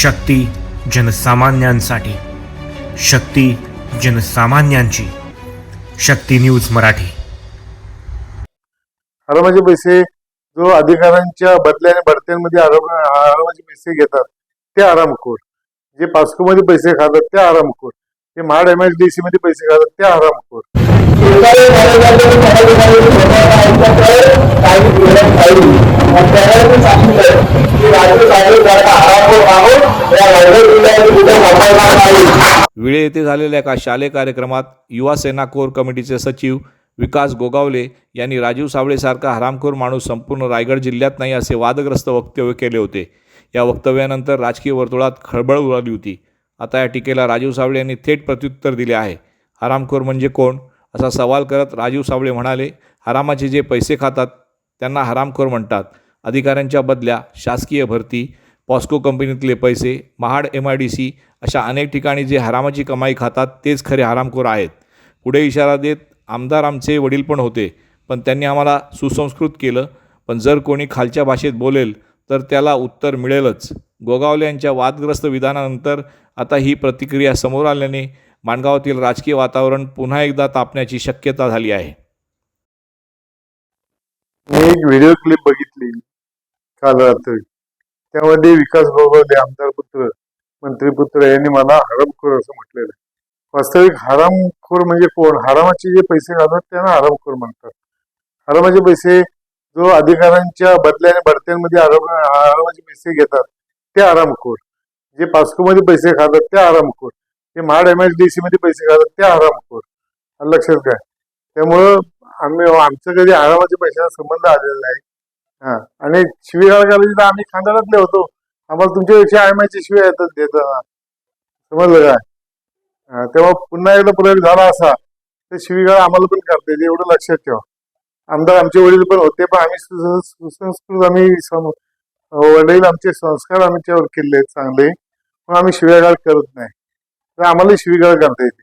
शक्ती जनसामान्यांसाठी. शक्ती जनसामान्यांची. शक्ती news Marathi. हरामाचे पैसे जो अधिकाऱ्यांच्या बदल्या आणि बढत्यांमध्ये आराम हरामाचे पैसे घेतात ते आरामखोर. जे पास्कोमध्ये पैसे खातात ते आरामखोर. जे Mahad M H D C मध्ये पैसे खातात ते आरामखोर. विळे येथे झालेल्या एका शालेय कार्यक्रमात युवा सेना कोर कमिटीचे सचिव विकास गोगावले यांनी राजीव सावळेसारखा हरामखोर माणूस संपूर्ण रायगड जिल्ह्यात नाही असे वादग्रस्त वक्तव्य केले होते. या वक्तव्यानंतर राजकीय वर्तुळात खळबळ उडाली होती. आता या टीकेला राजीव सावळे यांनी थेट प्रत्युत्तर दिले आहे. हरामखोर म्हणजे कोण? असा सवाल करत राजीव सावळे म्हणाले हरामाचे जे पैसे खातात त्यांना हरामखोर म्हणतात. अधिकाऱ्यांच्या बदल्या शासकीय भरती पॉस्को कंपनीतले पैसे Mahad M I D C अशा अनेक ठिकाणी जे हरामाची कमाई खातात तेच खरे हरामखोर आहेत. पुढे इशारा देत आमदार आमचे वडील पण होते पण त्यांनी आम्हाला सुसंस्कृत केलं. पण जर कोणी खालच्या भाषेत बोलेल तर त्याला उत्तर मिळेलच. गोगावले यांच्या वादग्रस्त विधानानंतर आता ही प्रतिक्रिया समोर आल्याने माणगावातील राजकीय वातावरण पुन्हा एकदा तापण्याची शक्यता झाली आहे. मी एक व्हिडिओ क्लिप बघितली. काल रात्री त्यामध्ये विकास गोगावले आमदार पुत्र मंत्रीपुत्र यांनी मला हरामखोर असं म्हटलेलं आहे. वास्तविक हरामखोर म्हणजे कोण? हरामाचे जे पैसे घालतात त्यांना हरामखोर म्हणतात. हरामाचे पैसे जो अधिकाऱ्यांच्या बदल्याने भरत्यांमध्ये आराम हरामाचे पैसे घेतात ते आरामखोर जे पास्कोमध्ये पैसे खातात ते आरामखोर जे Mahad M H D C मध्ये पैसे खातात ते आरामखोर लक्षात काय त्यामुळं आम्ही आमचं कधी आरामाच्या पैशाचा संबंध आलेला नाही. हा. आणि शिवीगाळ करायची आम्ही खांदारातले होतो. आम्हाला तुमच्यापेक्षा आयमाची शिव्या येतात देताना समजलं काय? तेव्हा पुन्हा एकदा प्रयोग झाला असा. तर शिवीगाळ आम्हाला पण करता एवढं लक्षात ठेवा. आमदार आमचे वडील पण होते पण आम्ही सुसंस्कृत आम्ही वडील आमचे संस्कार आमच्यावर केले आहेत चांगले. पण आम्ही शिवीगाळ करत नाही. तर आम्हाला शिवीगाळ करता येते.